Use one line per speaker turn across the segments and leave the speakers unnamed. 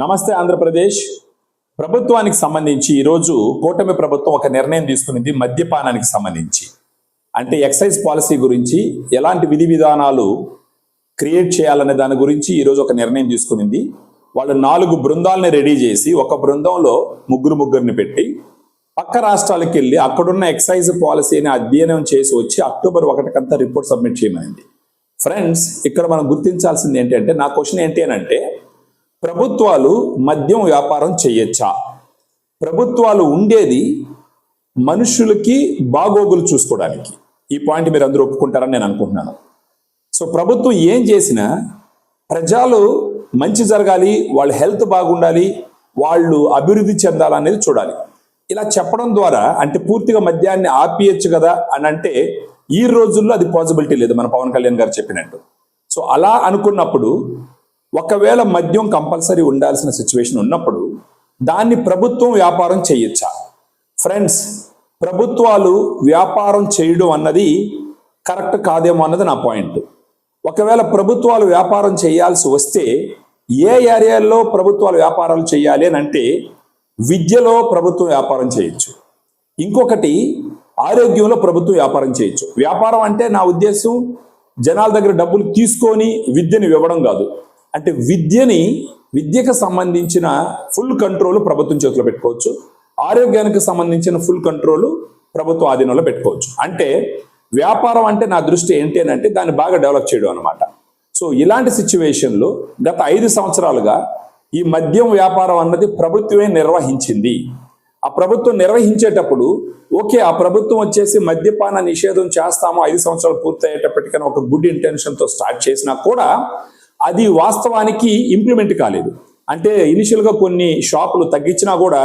నమస్తే ఆంధ్రప్రదేశ్. ప్రభుత్వానికి సంబంధించి ఈరోజు కూటమి ప్రభుత్వం ఒక నిర్ణయం తీసుకునింది మద్యపానానికి సంబంధించి. అంటే ఎక్సైజ్ పాలసీ గురించి ఎలాంటి విధి విధానాలు క్రియేట్ చేయాలనే దాని గురించి ఈరోజు ఒక నిర్ణయం తీసుకునింది. వాళ్ళు నాలుగు బృందాలని రెడీ చేసి ఒక బృందంలో ముగ్గురు ముగ్గురిని పెట్టి పక్క రాష్ట్రాలకు వెళ్ళి అక్కడున్న ఎక్సైజ్ పాలసీని అధ్యయనం చేసి వచ్చి అక్టోబర్ ఒకటికంతా రిపోర్ట్ సబ్మిట్ చేయమనింది. ఫ్రెండ్స్ ఇక్కడ మనం గుర్తించాల్సింది ఏంటంటే నా క్వశ్చన్ ఏంటి అని అంటే ప్రభుత్వాలు మద్యం వ్యాపారం చేయొచ్చా? ప్రభుత్వాలు ఉండేది మనుషులకి బాగోగులు చూసుకోవడానికి. ఈ పాయింట్ మీరు అందరూ ఒప్పుకుంటారని నేను అనుకుంటున్నాను. సో ప్రభుత్వం ఏం చేసినా ప్రజలు మంచి జరగాలి వాళ్ళ హెల్త్ బాగుండాలి వాళ్ళు అభివృద్ధి చెందాలనేది చూడాలి. ఇలా చెప్పడం ద్వారా అంటే పూర్తిగా మద్యాన్ని ఆపియచ్చు కదా అని అంటే ఈ రోజుల్లో అది పాసిబిలిటీ లేదు మన పవన్ కళ్యాణ్ గారు చెప్పినట్టు. సో అలా అనుకున్నప్పుడు ఒకవేళ మద్యం కంపల్సరీ ఉండాల్సిన సిచ్యువేషన్ ఉన్నప్పుడు దాన్ని ప్రభుత్వం వ్యాపారం చేయొచ్చా? ఫ్రెండ్స్ ప్రభుత్వాలు వ్యాపారం చేయడం అన్నది కరెక్ట్ కాదేమో అన్నది నా పాయింట్. ఒకవేళ ప్రభుత్వాలు వ్యాపారం చేయాల్సి వస్తే ఏ ఏరియాల్లో ప్రభుత్వాలు వ్యాపారాలు చేయాలి అని అంటే విద్యలో ప్రభుత్వం వ్యాపారం చేయొచ్చు. ఇంకొకటి ఆరోగ్యంలో ప్రభుత్వం వ్యాపారం చేయొచ్చు. వ్యాపారం అంటే నా ఉద్దేశం జనాల దగ్గర డబ్బులు తీసుకొని విద్యను ఇవ్వడం కాదు. అంటే విద్యని విద్యకు సంబంధించిన ఫుల్ కంట్రోల్ ప్రభుత్వం చేతిలో పెట్టుకోవచ్చు. ఆరోగ్యానికి సంబంధించిన ఫుల్ కంట్రోల్ ప్రభుత్వ ఆధీనంలో పెట్టుకోవచ్చు. అంటే వ్యాపారం అంటే నా దృష్టి ఏంటి అని అంటే దాన్ని బాగా డెవలప్ చేయడం అనమాట సో ఇలాంటి సిచ్యువేషన్లో గత ఐదు సంవత్సరాలుగా ఈ మద్యం వ్యాపారం అన్నది ప్రభుత్వమే నిర్వహించింది. ఆ ప్రభుత్వం నిర్వహించేటప్పుడు ఓకే ఆ ప్రభుత్వం వచ్చేసి మద్యపాన నిషేధం చేస్తాము ఐదు సంవత్సరాలు పూర్తయ్యేటప్పటికైనా ఒక గుడ్ ఇంటెన్షన్తో స్టార్ట్ చేసినా కూడా అది వాస్తవానికి ఇంప్లిమెంట్ కాలేదు. అంటే ఇనిషియల్గా కొన్ని షాపులు తగ్గించినా కూడా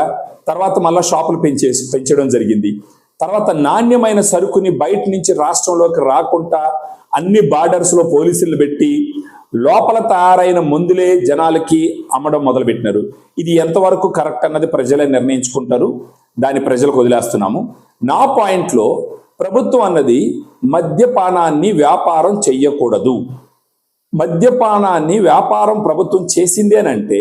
తర్వాత మళ్ళీ షాపులు పెంచేసి పెంచడం జరిగింది. తర్వాత నాణ్యమైన సరుకుని బయట నుంచి రాష్ట్రంలోకి రాకుండా అన్ని బార్డర్స్లో పోలీసులు పెట్టి లోపల తయారైన మందులే జనాలకి అమ్మడం మొదలుపెట్టినారు. ఇది ఎంతవరకు కరెక్ట్ అన్నది ప్రజలే నిర్ణయించుకుంటారు. దాన్ని ప్రజలకు వదిలేస్తున్నాము. నా పాయింట్లో ప్రభుత్వం అన్నది మద్యపానాన్ని వ్యాపారం చెయ్యకూడదు. మద్యపానాన్ని వ్యాపారం ప్రభుత్వం చేసింది అని అంటే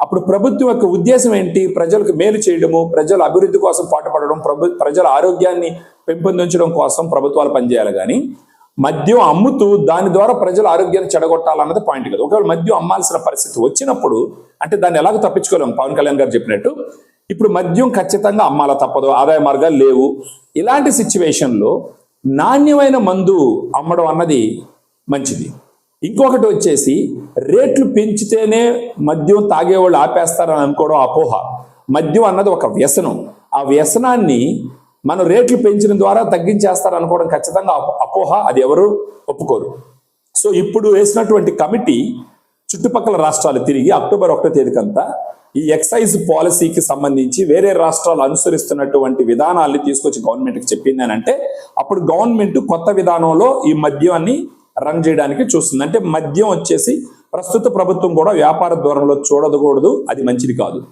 అప్పుడు ప్రభుత్వం యొక్క ఉద్దేశం ఏంటి? ప్రజలకు మేలు చేయడము ప్రజల అభివృద్ధి కోసం పాటుపడడం ప్రభు ప్రజల ఆరోగ్యాన్ని పెంపొందించడం కోసం ప్రభుత్వాలు పనిచేయాలి కానీ మద్యం అమ్ముతూ దాని ద్వారా ప్రజల ఆరోగ్యాన్ని చెడగొట్టాలన్నది పాయింట్ కదా. ఒకవేళ మద్యం అమ్మాల్సిన పరిస్థితి వచ్చినప్పుడు అంటే దాన్ని ఎలాగ తప్పించుకోలేము పవన్ కళ్యాణ్ గారు చెప్పినట్టు ఇప్పుడు మద్యం ఖచ్చితంగా అమ్మాల తప్పదు ఆదాయ మార్గాలు లేవు. ఇలాంటి సిచ్యువేషన్లో నాణ్యమైన మందు అమ్మడం అన్నది మంచిది. ఇంకొకటి వచ్చేసి రేట్లు పెంచితేనే మద్యం తాగేవాళ్ళు ఆపేస్తారని అనుకోవడం అపోహ. మద్యం అన్నది ఒక వ్యసనం. ఆ వ్యసనాన్ని మనం రేట్లు పెంచిన ద్వారా తగ్గించేస్తారు అనుకోవడం ఖచ్చితంగా అపోహ. అది ఎవరు ఒప్పుకోరు. సో ఇప్పుడు వేసినటువంటి కమిటీ చుట్టుపక్కల రాష్ట్రాలు తిరిగి అక్టోబర్ ఒకటో తేదీకంతా ఈ ఎక్సైజ్ పాలసీకి సంబంధించి వేరే రాష్ట్రాలు అనుసరిస్తున్నటువంటి విధానాల్ని తీసుకొచ్చి గవర్నమెంట్కి చెప్పింది అని అంటే అప్పుడు గవర్నమెంట్ కొత్త విధానంలో ఈ మద్యాన్ని రన్ చేయడానికి చూస్తుంది. అంటే మద్యం వచ్చేసి ప్రస్తుత ప్రభుత్వం కూడా వ్యాపార ధోరణిలో చూడకూడదు. అది మంచిది కాదు.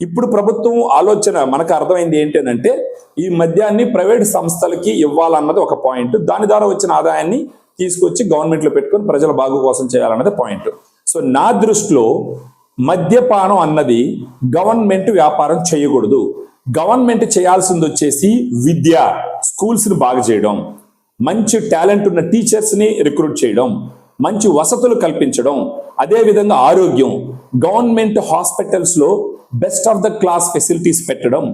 ఇప్పుడు ప్రభుత్వం ఆలోచన మనకు అర్థమైంది ఏంటంటే ఈ మద్యాన్ని ప్రైవేట్ సంస్థలకి ఇవ్వాలన్నది ఒక పాయింట్. దాని ద్వారా వచ్చిన ఆదాయాన్ని తీసుకొచ్చి గవర్నమెంట్లో పెట్టుకొని ప్రజల బాగు కోసం చేయాలన్నది పాయింట్. సో నా దృష్టిలో మద్యపానం అన్నది గవర్నమెంట్ వ్యాపారం చేయకూడదు. గవర్నమెంట్ చేయాల్సింది వచ్చేసి విద్య స్కూల్స్ని బాగు చేయడం. మంచి టాలెంట్ ఉన్న టీచర్స్ని రిక్రూట్ చేయడం మంచి వసతులు కల్పించడం అదేవిధంగా ఆరోగ్యం గవర్నమెంట్ హాస్పిటల్స్లో best of the class facilities పెట్టడం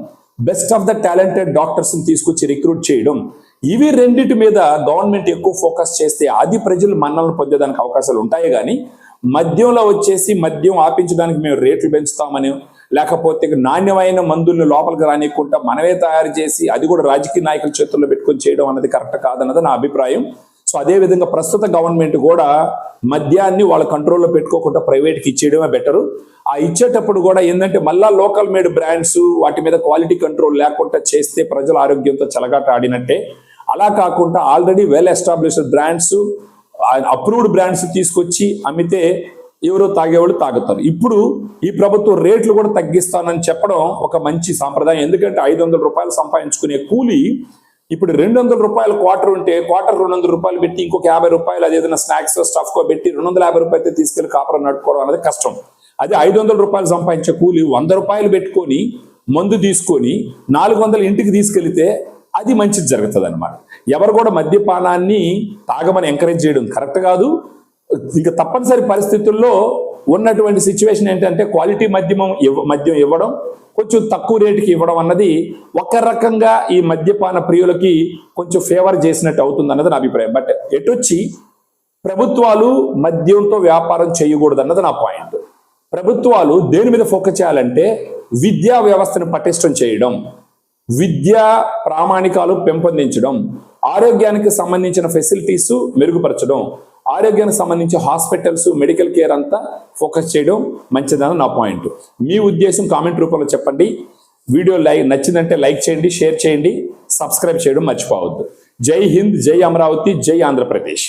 బెస్ట్ ఆఫ్ ద టాలెంటెడ్ డాక్టర్స్ని తీసుకొచ్చి రిక్రూట్ చేయడం ఇవి రెండిటి మీద గవర్నమెంట్ ఎక్కువ ఫోకస్ చేస్తే అది ప్రజలు మన్నలను పొందేదానికి అవకాశాలు ఉంటాయి. కానీ మద్యంలో వచ్చేసి మద్యం ఆపించడానికి మేము రేట్లు పెంచుతామని లేకపోతే నాణ్యమైన మందుల్ని లోపలికి రానియకుండా మనమే తయారు చేసి అది కూడా రాజకీయ నాయకుల చేతుల్లో పెట్టుకొని చేయడం అన్నది కరెక్ట్ కాదన్నది నా అభిప్రాయం. సో అదే విధంగా ప్రస్తుత గవర్నమెంట్ కూడా మద్యాన్ని వాళ్ళ కంట్రోల్లో పెట్టుకోకుండా ప్రైవేట్కి ఇచ్చేయడమే బెటరు. ఆ ఇచ్చేటప్పుడు కూడా ఏంటంటే మళ్ళా లోకల్ మేడ్ బ్రాండ్స్ వాటి మీద క్వాలిటీ కంట్రోల్ లేకుండా చేస్తే ప్రజల ఆరోగ్యంతో చెలగాట ఆడినట్టే. అలా కాకుండా already well established brands approved brands తీసుకొచ్చి అమ్మితే ఎవరో తాగేవాళ్ళు తాగుతారు. ఇప్పుడు ఈ ప్రభుత్వం రేట్లు కూడా తగ్గిస్తానని చెప్పడం ఒక మంచి సాంప్రదాయం. ఎందుకంటే ఐదు వందల రూపాయలు సంపాదించుకునే కూలి ఇప్పుడు రెండు వందల రూపాయలు క్వార్టర్ ఉంటే క్వార్టర్ రెండు వందల రూపాయలు పెట్టి ఇంకొక యాభై రూపాయలు అది ఏదైనా స్నాక్స్ స్టఫ్ కో పెట్టి రెండు వందల యాభై రూపాయలు తీసుకెళ్ళి కాపురం నడుపుకోవడం అనేది కష్టం. అదే ఐదు వందల రూపాయలు సంపాదించే కూలి వంద రూపాయలు పెట్టుకొని మందు తీసుకొని నాలుగు వందలు ఇంటికి తీసుకెళ్తే అది మంచిది జరుగుతుంది అనమాట ఎవరు కూడా మద్యపానాన్ని తాగమని ఎంకరేజ్ చేయడం కరెక్ట్ కాదు. ఇక తప్పనిసరి పరిస్థితుల్లో ఉన్నటువంటి సిచ్యువేషన్ ఏంటంటే క్వాలిటీ మద్యమం ఇవ్వ మద్యం ఇవ్వడం కొంచెం తక్కువ రేటుకి ఇవ్వడం అన్నది ఒక రకంగా ఈ మద్యపాన ప్రియులకి కొంచెం ఫేవర్ చేసినట్టు అవుతుంది అన్నది నా అభిప్రాయం. బట్ ఎటొచ్చి ప్రభుత్వాలు మద్యంతో వ్యాపారం చేయకూడదు అన్నది నా పాయింట్ ప్రభుత్వాలు దేని మీద ఫోకస్ చేయాలంటే విద్యా వ్యవస్థను పటిష్టం చేయడం విద్యా ప్రామాణికాలు పెంపొందించడం ఆరోగ్యానికి సంబంధించిన ఫెసిలిటీస్ మెరుగుపరచడం ఆరోగ్యానికి సంబంధించి హాస్పిటల్స్ మెడికల్ కేర్ అంతా ఫోకస్ చేయడం మంచిదని నా పాయింట్. మీ ఉద్దేశం కామెంట్ రూపంలో చెప్పండి. వీడియో లైక్ నచ్చిందంటే లైక్ చేయండి షేర్ చేయండి సబ్స్క్రైబ్ చేయడం మర్చిపోవద్దు. జై హింద్ జై అమరావతి జై ఆంధ్రప్రదేశ్.